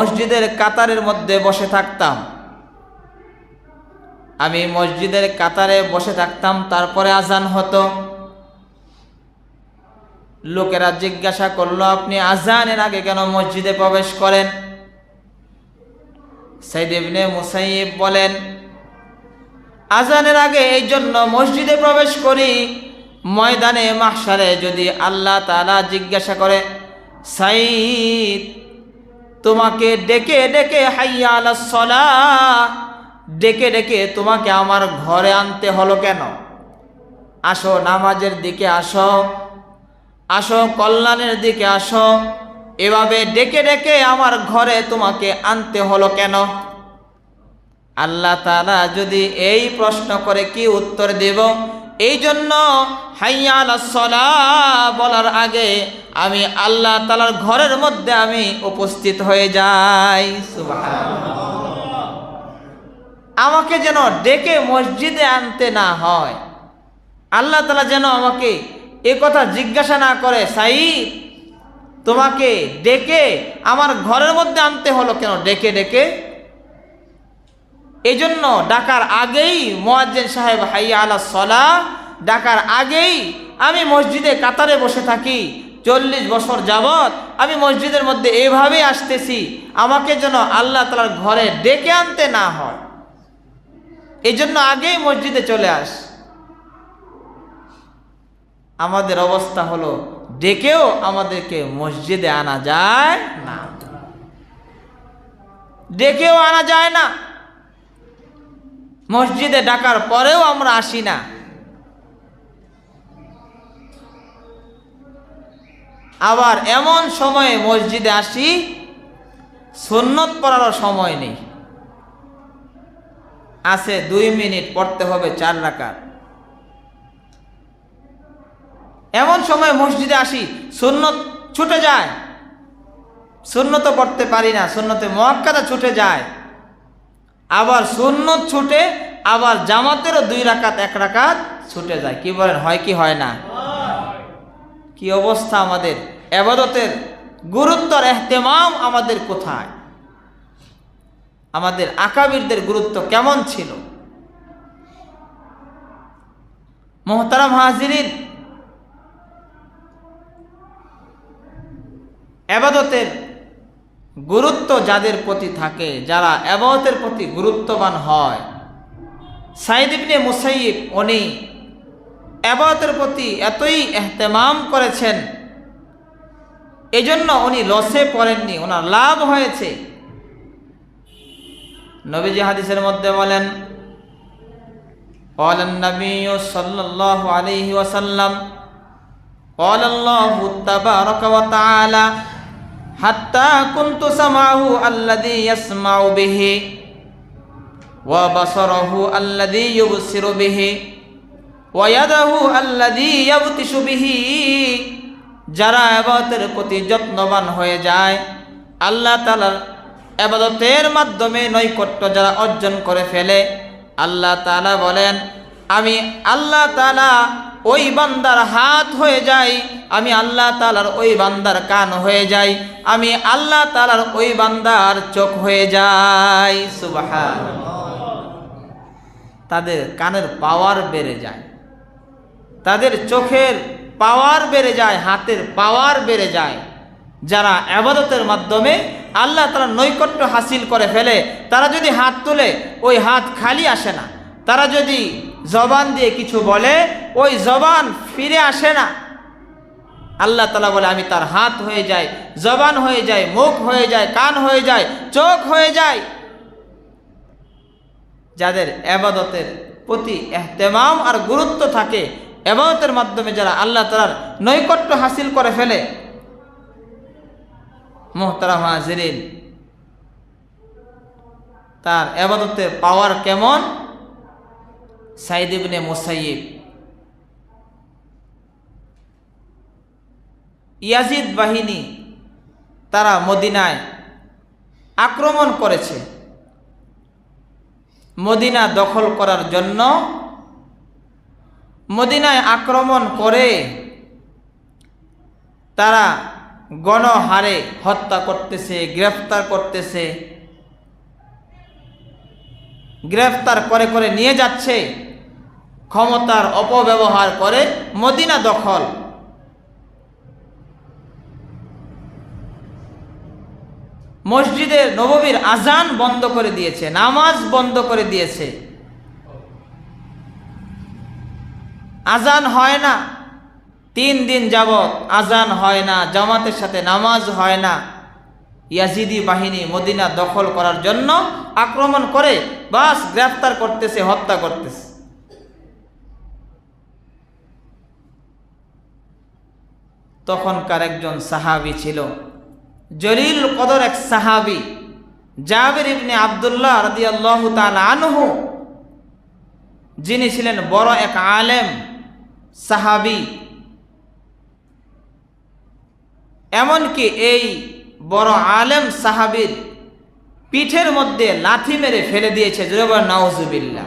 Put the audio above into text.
মসজিদের কাতারের মধ্যে বসে থাকতাম। আমি মসজিদের কাতারে বসে থাকতাম, তারপরে আজান হতো। লোকেরা জিজ্ঞাসা করল, আপনি আজানের আগে কেন মসজিদে প্রবেশ করেন? সাইদ ইবনে মুসাইব বলেন, আজানের আগে এই জন্য মসজিদে প্রবেশ করি। ময়দানে মাহসারে যদি আল্লাহ তালা জিজ্ঞাসা করে, সাইদ তোমাকে ডেকে ডেকে হাইয়া সলা ডেকে ডেকে তোমাকে আমার ঘরে আনতে হলো কেন? আসো, নামাজের দিকে আসো আসো, কল্যাণের দিকে আসো, এভাবে ডেকে ডেকে আমার ঘরে তোমাকে আনতে হলো কেন? আল্লাহ তাআলা যদি এই প্রশ্ন করে কি উত্তর দেব? এই জন্য হাইয়াল সলা বলার আগে আমি আল্লাহ তালার ঘরের মধ্যে আমি উপস্থিত হয়ে যাই। আমাকে যেন ডেকে মসজিদে আনতে না হয়। আল্লাহ তালা যেন আমাকে এ কথা জিজ্ঞাসা না করে সাইদ তোমাকে ডেকে আমার ঘরের মধ্যে আনতে হলো কেন? ডেকে ডেকে। এই জন্য ডাকার আগেই মোয়াজ্জেন সাহেব হাইয়া আলা সলা ডাকার আগেই আমি মসজিদে কাতারে বসে থাকি, চল্লিশ বছর যাবৎ আমি মসজিদের মধ্যে এইভাবেই আসতেছি, আমাকে যেন আল্লাহ তালার ঘরে ডেকে আনতে না হয়। এই জন্য আগেই মসজিদে চলে আস। আমাদের অবস্থা হলো, ডেকেও আমাদেরকে মসজিদে আনা যায় না। ডেকেও আনা যায় না। মসজিদে ডাকার পরেও আমরা আসি না। আবার এমন সময়ে মসজিদে আসি, সুন্নত পড়ারও সময় নেই। আছে দুই মিনিট পড়তে হবে চার রাকাত। এমন সময় মসজিদে আসি, সুন্নত ছুটে যায়। সুন্নত পড়তে পারি না, সুন্নতে মহাক্কাদা ছুটে যায়। আবার সুন্নত ছুটে, আবার জামাতেরও দুই রাকাত, এক রাকাত ছুটে যায়। কি বলেন, হয় কি হয় না? কি অবস্থা আমাদের? এবাদতের গুরুত্বর এহতেমাম আমাদের কোথায়? আমাদের আকাবিরদের গুরুত্ব কেমন ছিল? মোহতারাম হাজিরিন এবাদতের গুরুত্ব যাদের প্রতি থাকে যারা এবাদতের প্রতি গুরুত্ববান হয় সাইদ ইবনে মুসাইব উনি এবাদতের প্রতি এতই এহতেমাম করেছেন এজন্য উনি লসে পড়েননি ওনার লাভ হয়েছে নবীজি হাদিসের মধ্যে বলেন قال النبي صلى الله عليه وسلم قال الله تبارك وتعالى হাত্তা কুন্তু সামাহু আল্লাদি ইয়াসমাউ বিহি ওয়া বাসারাহু আল্লাদি ইউবসিরু বিহি ওয়া ইয়াদাহু আল্লাদি ইয়াবতিশু বিহি। যারা আবাদতের প্রতি যত্নবান হয়ে যায়, আল্লাহ তালার আবাদতের মাধ্যমে নৈকট্য যারা অর্জন করে ফেলে, আল্লাহ তালা বলেন, আমি আল্লাহ তালা ওই বান্দার হাত হয়ে যাই আমি আল্লাহ তালার ওই বান্দার কান হয়ে যাই আমি আল্লাহ তালার ওই বান্দার চোখ হয়ে যাই সুবাহান তাদের কানের পাওয়ার বেড়ে যায়। তাদের চোখের পাওয়ার বেড়ে যায়, হাতের পাওয়ার বেড়ে যায়। যারা আবাদতের মাধ্যমে আল্লাহ তারা নৈকট্য হাসিল করে ফেলে, তারা যদি হাত তোলে, ওই হাত খালি আসে না। তারা যদি জবান দিয়ে কিছু বলে, ওই জবান ফিরে আসে না। আল্লাহ তালা বলে, আমি তার হাত হয়ে যাই, জবান হয়ে যায় মুখ হয়ে যায় কান হয়ে যায় চোখ হয়ে যায় যাদের আবাদতের প্রতি এহতেমাম আর গুরুত্ব থাকে, এবাদতের মাধ্যমে যারা আল্লাহ তালার নৈকট্য হাসিল করে ফেলে মোহতারাম হাজিরিন, তার এবাদতের পাওয়ার কেমন? সাইদ ইবনে মুসাইব ইয়াজিদ বাহিনী তারা মদিনায় আক্রমণ করেছে। মদিনা দখল করার জন্য মদিনায় আক্রমণ করে তারা গণহারে হত্যা করতেছে, গ্রেফতার করতেছে। গ্রেফতার করে করে নিয়ে যাচ্ছে। ক্ষমতার অপব্যবহার করে মদিনা দখল। মসজিদের নববীর আজান বন্ধ করে দিয়েছে, নামাজ বন্ধ করে দিয়েছে। আজান হয় না, তিন দিন যাবৎ আজান হয় না, জামাতের সাথে নামাজ হয় না। ইয়াজিদি বাহিনী মদিনা দখল করার জন্য আক্রমণ করে, বাস গ্রেফতার করতেছে, হত্যা করতেছে। তখনকার একজন সাহাবি ছিল। জলিল কদর এক সাহাবি, জাবির ইবনে আবদুল্লাহ রাদিয়াল্লাহু তাআলা আনহু, যিনি ছিলেন বড় এক আলেম সাহাবি। এমনকি এই বড় আলেম সাহাবির পিঠের মধ্যে লাথি মেরে ফেলে দিয়েছে জুরেবর নাউজুবিল্লাহ।